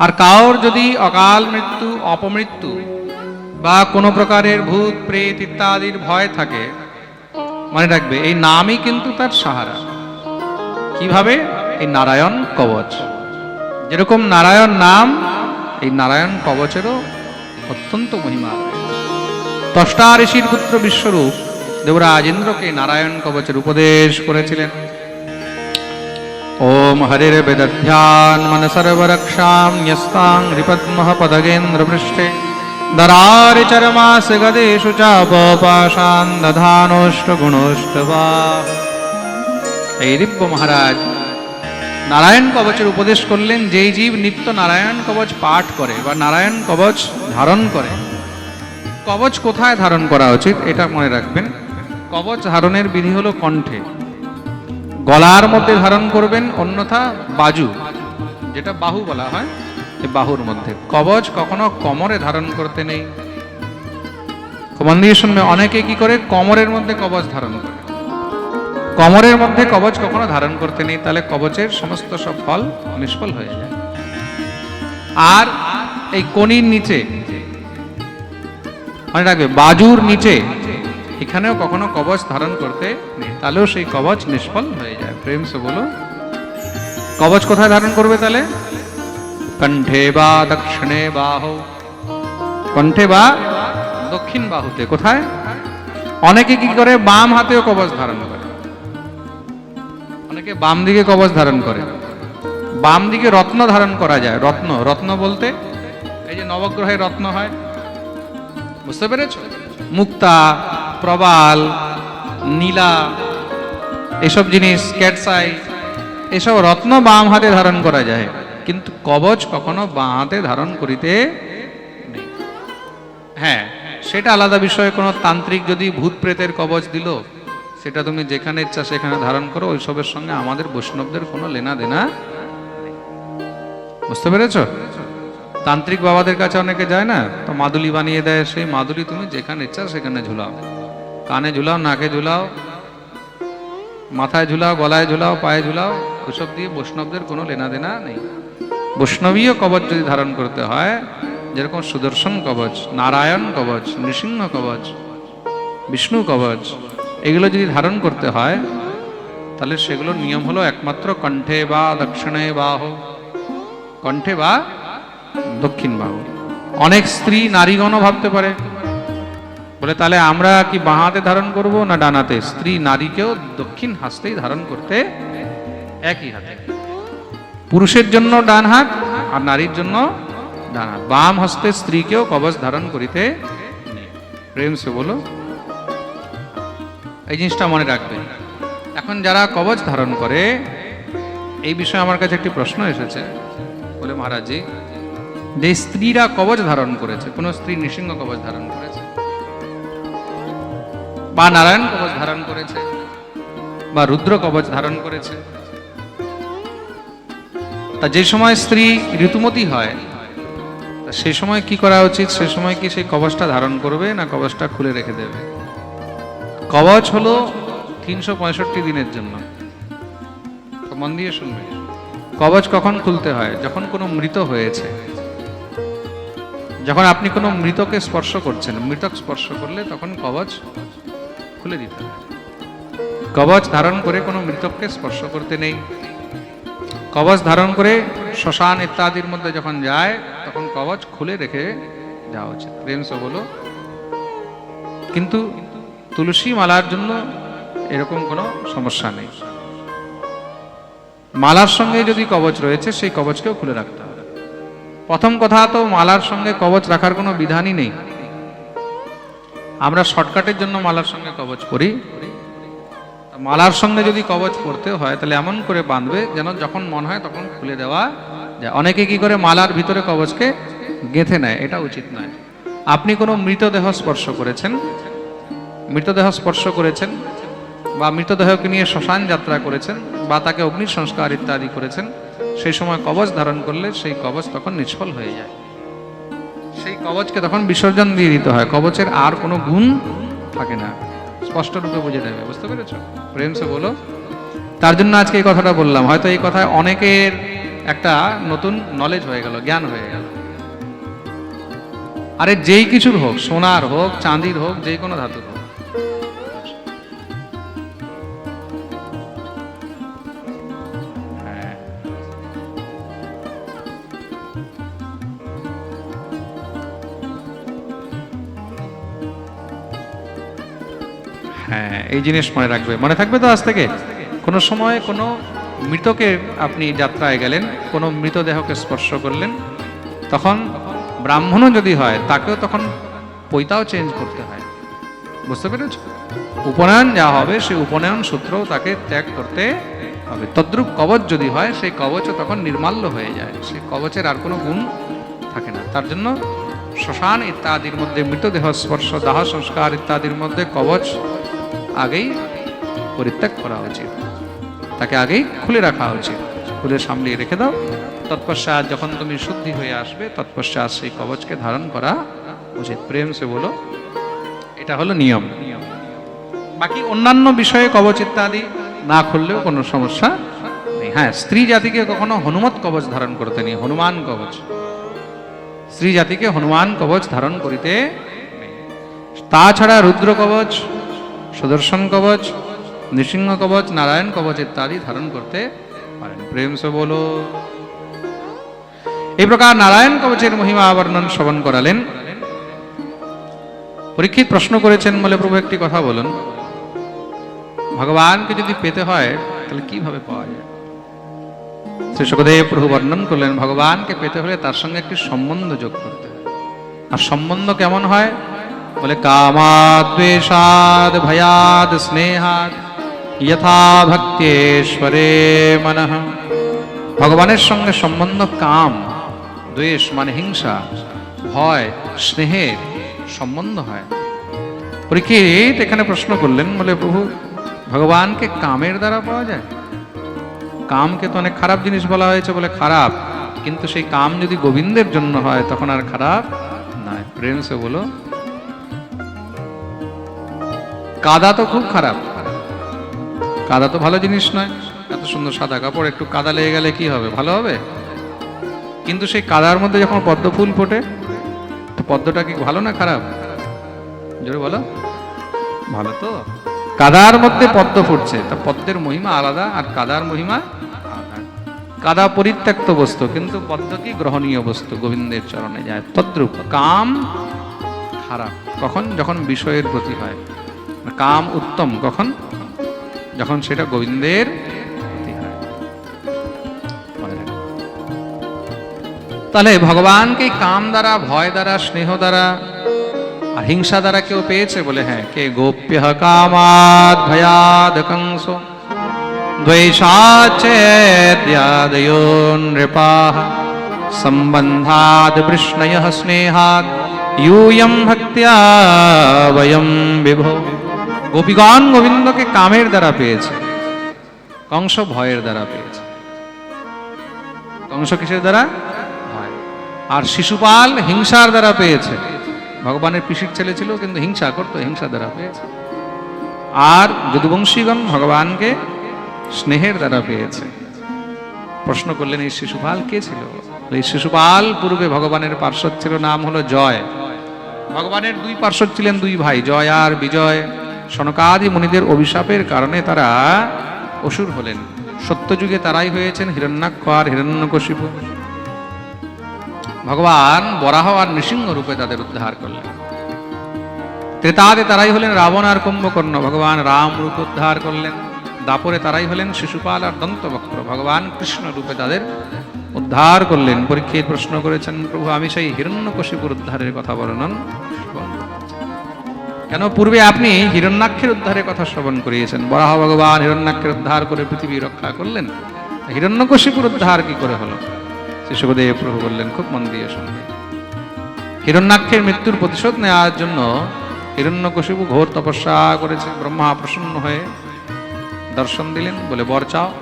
আর কাউর যদি অকাল মৃত্যু, অপমৃত্যু বা কোনো প্রকারের ভূত, প্রেত ইত্যাদির ভয় থাকে, মনে রাখবে, এই নামই কিন্তু তার সাহারা। কীভাবে? এই নারায়ণ কবচ। যেরকম নারায়ণ নাম, এই নারায়ণ কবচেরও অত্যন্ত মহিমা তষ্টা ঋষির পুত্র বিশ্বরূপ দেবরাজ ইন্দ্রকে নারায়ণ কবচের উপদেশ করেছিলেন। পদগেন্দ্র পৃষ্ঠে দরারি চরমাস গদেষু চাপপাশান দধানোষ্ট গুণোষ্টবা এই দিব্য মহারাজ নারায়ণ কবচের উপদেশ করলেন যেই জীব নিত্য নারায়ণ কবচ পাঠ করে বা নারায়ণ কবচ ধারণ করে কবচ কোথায় ধারণ করা উচিত এটা মনে রাখবেন কবচ ধারণের বিধি হলো কণ্ঠে গলার মধ্যে ধারণ করবেন অন্যথা বাজু, যেটা বাহু বলা হয় বাহুর মধ্যে। কবচ কখনো কমরে ধারণ করতে নেই। মন দিয়ে শুনবে অনেকে কি করে? কমরের মধ্যে কবচ ধারণ করে। কমরের মধ্যে কবচ কখনো ধারণ করতে নেই, তাহলে কবচের সমস্ত সব ফল নিষ্ফল হয়ে যায়। আর এই কনির নিচে, মনে রাখবে, বাজুর নিচে এখানেও কখনো কবচ ধারণ করতে নেই। তাহলেও সেই কবচ নিষ্ফল হয়ে যায়। প্রেম সে বলো, কবচ কোথায় ধারণ করবে তাহলে? কণ্ঠে বা দক্ষিণে বাহ। কণ্ঠে বা দক্ষিণ বাহুতে কোথায়? অনেকে কি করে বাম হাতেও কবচ ধারণ করে। অনেকে বাম দিকে কবচ ধারণ করে। বাম দিকে রত্ন ধারণ করা যায়। রত্ন রত্ন বলতে এই যে নবগ্রহে রত্ন হয়। বুঝতে পেরেছ? মুক্তা প্রবাল, নীলা, এসব জিনিস, ক্যাটসাই, এসব রত্ন বাম হাতে ধারণ করা যায়। কিন্তু কবচ কখনো বাঁ হাতে ধারণ করিতে নেই। হ্যাঁ সেটা আলাদা বিষয়ে কোনো তান্ত্রিক যদি ভূত প্রেতের কবচ দিল, সেটা তুমি যেখানে ইচ্ছা সেখানে ধারণ করো, ওইসবের সঙ্গে আমাদের বৈষ্ণবদের কোনো লেনা দেনা বুঝতে পেরেছ? তান্ত্রিক বাবাদের কাছে অনেকে যায় না, তো মাদুলি বানিয়ে দেয়, সেই মাদুলি তুমি যেখানে ইচ্ছা সেখানে ঝুলাও। কানে ঝুলাও, নাকে ঝুলাও, মাথায় ঝুলাও, গলায় ঝুলাও, পায়ে ঝুলাও, ওসব দিয়ে বৈষ্ণবদের কোনো লেনা দেনা নেই। বৈষ্ণবীয় কবচ যদি ধারণ করতে হয়, যেরকম সুদর্শন কবচ, নারায়ণ কবচ, নৃসিংহ কবচ, বিষ্ণু কবচ, এগুলো যদি ধারণ করতে হয়, তাহলে সেগুলোর নিয়ম হলো একমাত্র কণ্ঠে বা দক্ষিণে বাহ, কণ্ঠে বা দক্ষিণ বাহু। অনেক স্ত্রী নারীগণও ভাবতে পারে বলে, তাহলে আমরা কি বাঁহাতে ধারণ করব না ডানাতে স্ত্রী নারীকেও দক্ষিণ হাস্তেই ধারণ করতে একই হাতে। পুরুষের জন্য ডান হাত আর নারীর জন্য ডান হাত। বাম হস্তে স্ত্রীকেও কবচ ধারণ করিতে। প্রেম সে বলো, এই জিনিসটা মনে রাখবে। এখন যারা কবচ ধারণ করে, এই বিষয়ে আমার কাছে একটি প্রশ্ন এসেছে। বলে মহারাজজি যে স্ত্রীরা কবচ ধারণ করেছে, কোন স্ত্রী নৃসিংহ কবচ ধারণ করেছে বা নারায়ণ কবচ ধারণ করেছে, বা রুদ্র কবচ ধারণ করেছে। তা যে সময় স্ত্রী ঋতুমতী হয় সেই সময় কি করা উচিত? সে সময় কি সেই কবচটা ধারণ করবে, না কবচটা খুলে রেখে দেবে? কবচ হলো তিনশো পঁয়ষট্টি দিনের জন্য। মন দিয়ে শুনবে। কবচ কখন খুলতে হয়? যখন কোনো মৃত হয়েছে। যখন আপনি কোনো মৃতকে স্পর্শ করছেন, মৃতক স্পর্শ করলে তখন কবচ খুলে দিতে হয় কবচ ধারণ করে কোনো মৃতককে স্পর্শ করতে নেই। কবচ ধারণ করে শ্মশান ইত্যাদির মধ্যে যখন যায়, তখন কবচ খুলে রেখে যাওয়া উচিত। প্রেম সে বলো। কিন্তু তুলসী মালার জন্য এরকম কোনো সমস্যা নেই। মালার সঙ্গে যদি কবচ রয়েছে, সেই কবচকেও খুলে রাখতে হবে। প্রথম কথা তো মালার সঙ্গে কবচ রাখার কোনো বিধানই নেই। আমরা শর্টকাটের জন্য মালার সঙ্গে কবচ করি। মালার সঙ্গে যদি কবচ পরতে হয়, তাহলে এমন করে বাঁধবে যেন যখন মন হয় তখন খুলে দেওয়া যায়। অনেকে কি করে মালার ভিতরে কবচকে গেঁথে নেয়, এটা উচিত নয়। আপনি কোনো মৃতদেহ স্পর্শ করেছেন? মৃতদেহ স্পর্শ করেছেন? বা মৃতদেহকে নিয়ে শ্মশান যাত্রা করেছেন? বা তাকে অগ্নি সংস্কার ইত্যাদি করেছেন? সেই সময় কবচ ধারণ করলে সেই কবচ তখন নিষ্ফল হয়ে যায়। সেই কবচকে তখন বিসর্জন দিয়ে দিতে হয়। কবচের আর কোনো গুণ থাকে না। স্পষ্ট রূপে বুঝে দেবে বুঝতে পেরেছ? প্রেম সে বলো। তার জন্য আজকে এই কথাটা বললাম। হয়তো এই কথায় অনেকের একটা নতুন নলেজ হয়ে গেল, জ্ঞান হয়ে গেল। আরে যেই কিছুর হোক, সোনার হোক, চাঁদির হোক যে কোনো ধাতুর হ্যাঁ এই জিনিস মনে রাখবে। মনে থাকবে তো আজ থেকে? কোনো সময় কোনো মৃতকে আপনি যাত্রায় গেলেন, কোনো মৃতদেহকে স্পর্শ করলেন, তখন ব্রাহ্মণও যদি হয়, তাকেও তখন পৈতাও চেঞ্জ করতে হয়। বুঝতে পেরেছ? উপনয়ন যা হবে, সেই উপনয়ন সূত্র তাকে ত্যাগ করতে হবে। তদ্রুপ কবচ যদি হয়, সেই কবচও তখন নির্মাল্য হয়ে যায়। সেই কবচের আর কোনো গুণ থাকে না। তার জন্য শ্মশান ইত্যাদির মধ্যে মৃতদেহ স্পর্শ, দাহ সংস্কার ইত্যাদির মধ্যে কবচ আগেই পরিত্যাগ করা উচিত। তাকে আগেই খুলে রাখা উচিত। খুলে সামলিয়ে রেখে দাও। তৎপশ্চাৎ যখন তুমি শুদ্ধি হয়ে আসবে, তৎপশ্চাৎ সেই কবচকে ধারণ করা উচিত। প্রেম সে বলো, এটা হলো নিয়ম। বাকি অন্যান্য বিষয়ে কবচ ইত্যাদি না খুললেও কোনো সমস্যা নেই। হ্যাঁ স্ত্রী জাতিকে কখনো হনুমত কবচ ধারণ করতে নেই, হনুমান কবচ। স্ত্রী জাতিকে হনুমান কবচ ধারণ করিতে তাছাড়া রুদ্র কবচ সুদর্শন কবচ, নৃসিংহ কবচ, নারায়ণ কবচ ইত্যাদি ধারণ করতে পারেন। প্রেম সে বলো। এই প্রকার নারায়ণ কবচের মহিমা আবর্ণন শ্রবণ করালেন। পরীক্ষিত প্রশ্ন করেছেন বলে প্রভু একটি কথা বলুন। ভগবানকে যদি পেতে হয়, তাহলে কীভাবে পাওয়া যায়? শ্রী সুখদেব প্রভু বর্ণন করলেন, ভগবানকে পেতে হলে তার সঙ্গে একটি সম্বন্ধ যোগ করতে হয়। আর সম্বন্ধ কেমন হয়? বলে, কামাদ্বেষাদ ভয়াদ স্নেহাদ যথা ভক্তেশ্বরে মনঃ। ভগবানের সঙ্গে সম্বন্ধ কাম, দ্বেষ মানে হিংসা, ভয় স্নেহের সম্বন্ধ হয়। পরীক্ষিত এখানে প্রশ্ন করলেন, বলে, প্রভু, ভগবানকে কামের দ্বারা পাওয়া যায়? কামকে তো অনেক খারাপ জিনিস বলা হয়েছে বলে, খারাপ। কিন্তু সেই কাম যদি গোবিন্দের জন্য হয়, তখন আর খারাপ নয়। প্রেম সে বলো কাদা তো খুব খারাপ। কাদা তো ভালো জিনিস নয়। এত সুন্দর সাদা কাপড়, একটু কাদা লেগে গেলে কি হবে? ভালো হবে? কিন্তু সেই কাদার মধ্যে যখন পদ্ম ফুল ফোটে পদ্মটা কি ভালো না খারাপ? জোরে বলো। ভালো তো? কাদার মধ্যে পদ্ম ফুটছে, তা পদ্মের মহিমা আলাদা আর কাদার মহিমা কাদা পরিত্যক্ত বস্তু, কিন্তু পদ্ম কি গ্রহণীয় বস্তু? গোবিন্দের চরণে যায়। তদ্রূপ কাম খারাপ। কখন? যখন বিষয়ের প্রতি হয়। কাম উত্তম, কখন? যখন সেটা গোবিন্দের প্রতি হয় মনে রাখবে। তাহলে ভগবানকে কাম দ্বারা, ভয় দ্বারা, স্নেহ দ্বারা আর হিংসা দ্বারা কেউ পেয়েছে বলে? হ্যাঁ কে? গোপ্য কামাদ ভয়াদ কংস। দ্বৈষাচেদ্যাদയോ নৃপাः সম্বন্ধাদ বৃষ্ণয় স্নেহাদ। ইউয়ম ভক্ত্যা বয়ম বিভো গোপীগণ গোবিন্দকে কামের দ্বারা পেয়েছে, কংস ভয়ের দ্বারা পেয়েছে। কংস কিসের দ্বারা? ভয়। আর শিশুপাল হিংসার দ্বারা পেয়েছে। ভগবানের পিসির ছেলে ছিল, কিন্তু হিংসা করতো, হিংসা দ্বারা পেয়েছে। আর যদুবংশীগণ ভগবানকে স্নেহের দ্বারা পেয়েছে। প্রশ্ন করলেন, এই শিশুপাল কে ছিল? এই শিশুপাল পূর্বে ভগবানের পার্শ্বদ ছিল, নাম হলো জয়। ভগবানের দুই পার্শ্বদ ছিলেন দুই ভাই, জয় আর বিজয়। সনকাদি মুনিদের অভিশাপের কারণে তারা অসুর হলেন। সত্যযুগে তারাই হয়েছেন হিরণ্যাক্ষ আর হিরণ্যকশিপু। ভগবান বরাহ আর নৃসিংহ রূপে তাদের উদ্ধার করলেন। ত্রেতাদে তারাই হলেন রাবণ আর কুম্ভকর্ণ। ভগবান রাম রূপ উদ্ধার করলেন। দাপরে তারাই হলেন শিশুপাল আর দন্তবক্র ভগবান কৃষ্ণ রূপে তাদের উদ্ধার করলেন। পরীক্ষিত প্রশ্ন করেছেন, প্রভু, আমি সেই হিরণ্যকশিপুর উদ্ধারের কথা বর্ণন। কেন? পূর্বে আপনি হিরণ্যাক্ষের উদ্ধারের কথা শ্রবণ করিয়েছেন। বরাহ ভগবান হিরণ্যাক্ষের উদ্ধার করে পৃথিবী রক্ষা করলেন। হিরণ্যকশিপুর উদ্ধার কি করে হলো? শিশুদেব প্রভু বললেন, খুব মন দিয়ে শুনবে। হিরণ্যাক্ষের মৃত্যুর প্রতিশোধ নেওয়ার জন্য হিরণ্যকশিপু ঘোর তপস্যা করেছে। ব্রহ্মা প্রসন্ন হয়ে দর্শন দিলেন। বলে, বর চাও।